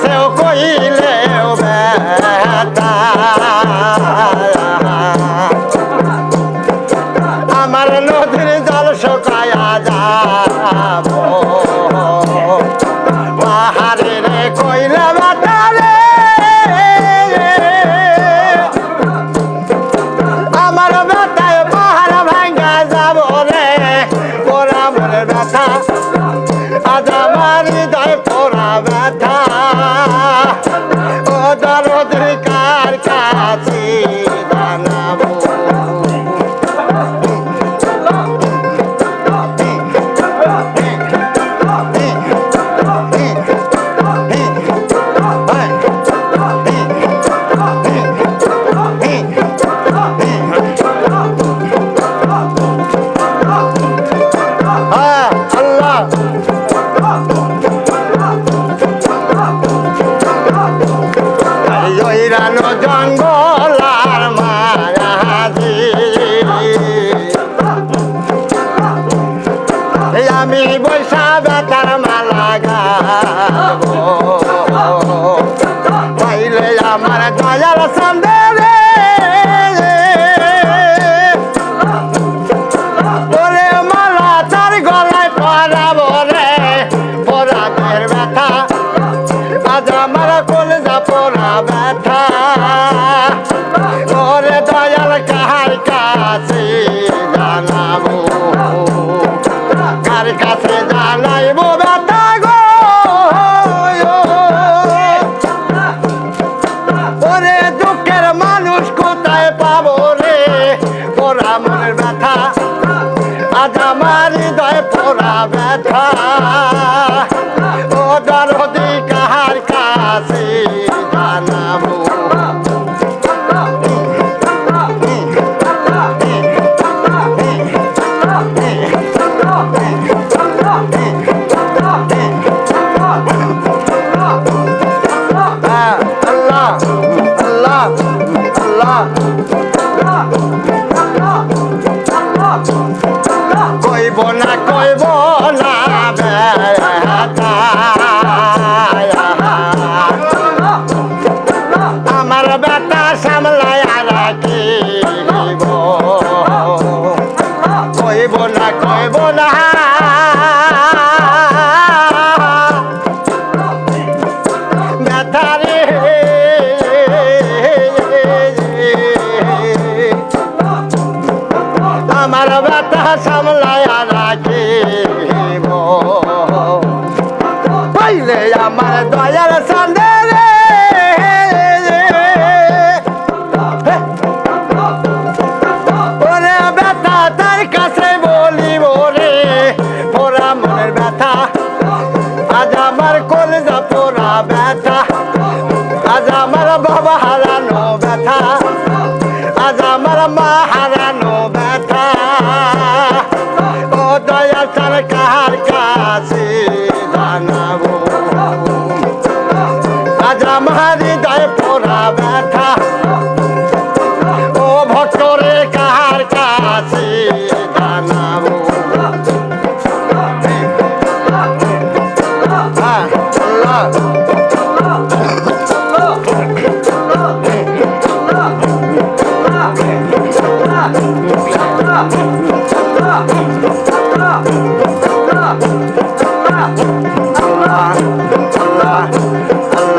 Seu coelho é o Betai. দরদের ঘন জঙ্গল আর মারাজি আমি বৈশা বেতার মালা গাবো। পাইলে আমার দয়াল সন্দেহ ব্যথা, আজ আমার কলেজা পড়া ব্যথা। พระราแชา সামলায়া রাখিব পাইলে আমার দয়ার সান্দে ওরে বেটা তার কাছে